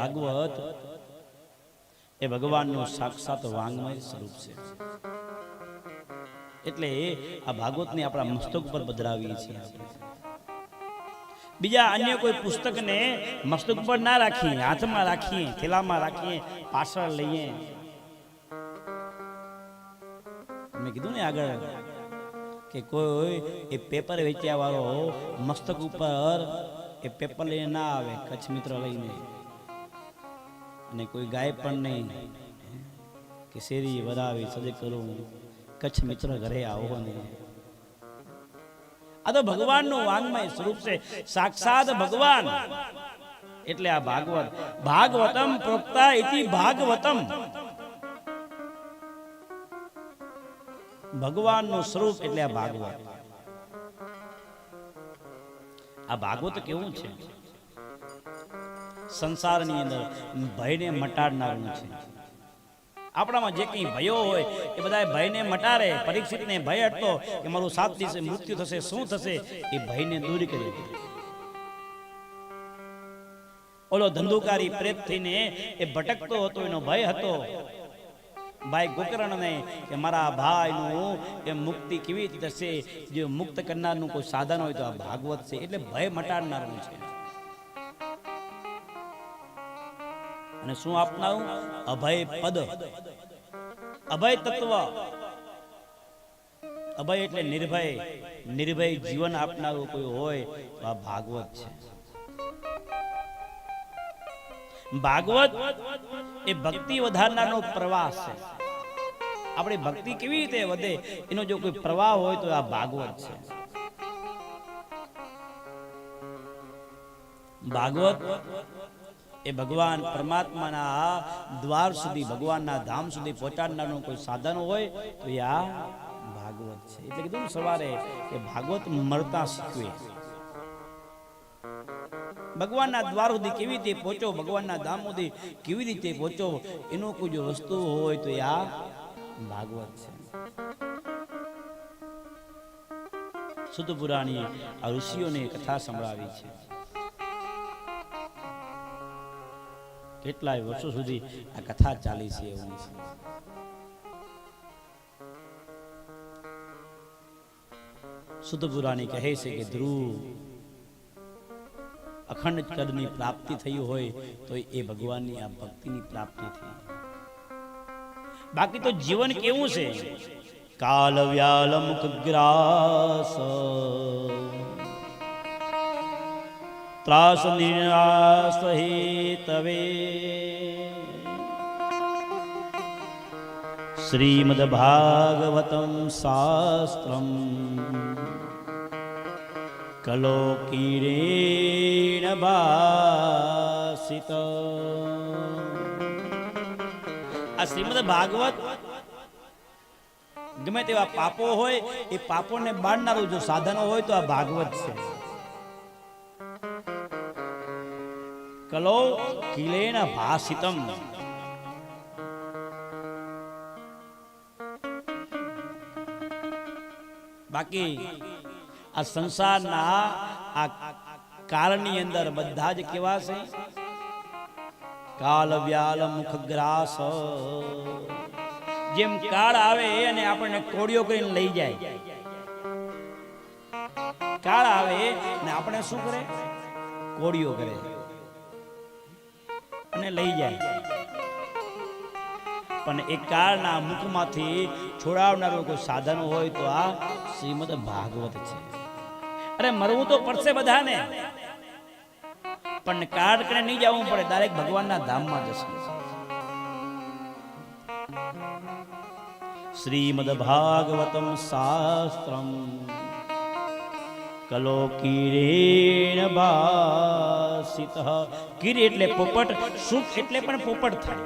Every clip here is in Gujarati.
ભાગવત એ ભગવાનનું સાક્ષાત વાંગમય સ્વરૂપ છે. એટલે આ ભાગવતને આપણા મસ્તક પર પધરાવીએ છીએ બીજા અન્ય કોઈ પુસ્તકને મસ્તક પર ના રાખીએ, હાથમાં રાખીએ, થેલામાં રાખીએ, પાછળ લઈએ. મેં કીધું ને આગળ કે કોઈ એ પેપર વેચ્યા વાળો મસ્તક ઉપર એ પેપર લઈને ના આવે, કચ્છ મિત્ર લઈને. અને કોઈ ગાય પણ નહીં. કે શેરી વધાવી, સજે કરું. કચ્છ મિત્ર ઘરે આવો ને આ તો ભગવાનનું વાંગમય સ્વરૂપ છે. સાક્ષાત ભગવાન. એટલે આ ભાગવત. ભાગવતમ પ્રોક્તા ઇતિ ભાગવતમ. ભગવાનનું સ્વરૂપ એટલે આ ભાગવત. આ ભાગવત કેવું છે? સંસારની અંદર ભયને મટાડનારું છે. આપણામાં જે કંઈ ભયો હોય એ બધા ભયને મટાડે, પરીક્ષિતને ભય હટતો કે મારું સાત દિવસે મૃત્યુ થશે, શું થશે, એ ભયને દૂર કરી ઓલો ધંધુકારી પ્રેત થઈને એ ભટકતો હતો, એનો ભય હતો. ભાઈ ગોકર્ણને કે મારા ભાઈનું એ મુક્તિ કેવી રીતે થશે, જે મુક્ત કરનારનું કોઈ સાધન હોય તો આ ભાગવત છે, એટલે ભય મટાડનારનું છે. અને શું આપનારું? અભય પદ. અભય તત્વ. અભય એટલે નિર્ભય. નિર્ભય જીવન આપનારું કોઈ હોય તો આ ભાગવત છે. ભાગવત એ ભક્તિ વધારનારનો પ્રવાસ છે. આપણી ભક્તિ કેવી રીતે વધે એનો જો કોઈ પ્રવાહ હોય તો આ ભાગવત છે. ભાગવત એ ભગવાન પરમાત્માના દ્વાર સુધી, ભગવાનના ધામ સુધી પહોંચાડનારનું કોઈ સાધન હોય, તો એ આ ભાગવત છે. એટલે કીધું સવારે કે ભાગવત મળતા શીખવે. ભગવાનના દ્વાર સુધી કેવી રીતે પહોંચો, ભગવાનના ધામ સુધી કેવી રીતે પહોંચો, એનો કોઈ જો વસ્તુ હોય તો એ આ ભાગવત છે. સુદ પુરાણી આ ઋષિઓને કથા સંભળાવી છે. કેટલાય વર્ષો સુધી આ કથા ચાલી છે એવું છે. સુતપુરાણી કહે છે કે ધ્રુવ અખંડ કદની પ્રાપ્તિ થઈ હોય તો એ ભગવાનની આ ભક્તિની પ્રાપ્તિ થઈ. બાકી તો જીવન કેવું છે? કાલ વ્યાલ મુખ ગ્રાસ ત્રાસ નિરાસ તવે શ્રીમદ ભાગવતમ શાસ્ત્રમ કલોકીરેણ ભાસિત આ શ્રીમદ ભાગવત ગમે તેવા પાપો હોય, એ પાપોને બાળનારું જો સાધનો હોય તો આ ભાગવત છે. કલો કિલેન ભાસિતમ બાકી આ સંસારના આ કાળની અંદર બધા જ કેવા છે કાલ વ્યાલ મુખ ગ્રાસ જેમ કાળ આવે અને આપણને કોડિયો કરીને લઈ જાય કાળ આવે ને આપણે શું કરે કોડિયો કરે અને લઈ જાય. પણ એ મુખમાંથી છોડાવનારું કોઈ સાધન હોય તો આ શ્રીમદ ભાગવત છે. અરે મરવું તો પડશે બધાને. પણ કાળ કરે નહીં જવું પડે, ડાયરેક્ટ ભગવાનના ધામમાં જશે. શ્રીમદ ભાગવતમ શાસ્ત્રમ. કલો કિરેણ ભાસિત. કિરી એટલે પોપટ સુખ એટલે પણ પોપટ થાય.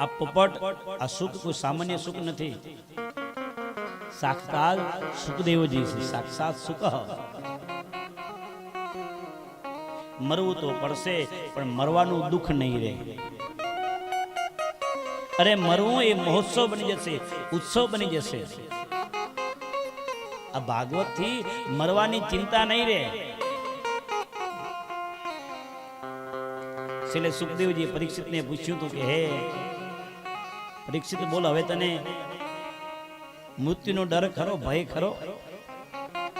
આ પોપટ, આ સુખ કોઈ સામાન્ય સુખ નથી. સાક્ષાત સુખદેવજી છે, સાક્ષાત સુખ. મરવું તો પડશે, પણ મરવાનું દુઃખ નહીં રહે. અરે મરવું એ મહોત્સવ બની જશે, ઉત્સવ બની જશે. આ ભાગવતથી મરવાની ચિંતા નહીં રે છેલ્લે સુખદેવજી પરીક્ષિત ને પૂછ્યું હતું કે, હે, પરીક્ષિત બોલ, હવે તને મૃત્યુનો ડર ખરો, ભય ખરો?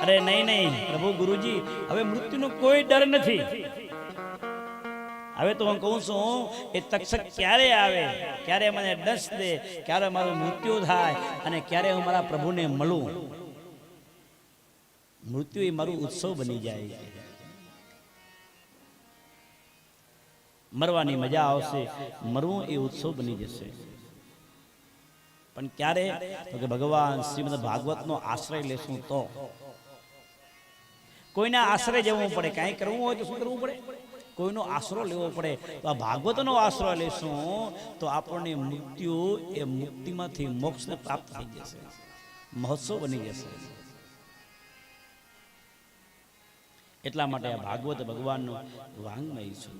અરે, નહીં નહીં, પ્રભુ ગુરુજી, હવે મૃત્યુનો કોઈ ડર નથી. હવે તો હું કહું છું એ તક્ષક ક્યારે આવે? ક્યારે મને ડસ દે? ક્યારે મારું મૃત્યુ થાય? અને ક્યારે હું મારા પ્રભુને મળું? મૃત્યુ એ મારું ઉત્સવ બની જાય મરવાની મજા આવશે, મરવું એ ઉત્સવ બની જશે. પણ ક્યારે? તો કે ભગવાન શ્રીમદ ભાગવતનો આશ્રય લેશું તો. કોઈના આશ્રય જવું પડે, કાંઈ કરવું હોય તો શું કરવું પડે? કોઈનો આશરો લેવો પડે. તો આ ભાગવતનો આશરો લેશું તો આપણને મૃત્યુ એ મુક્તિમાંથી મોક્ષને પ્રાપ્ત થઈ જશે. મહોત્સવ બની જશે. એટલા માટે આ ભાગવત ભગવાનનો વાંગમય છે.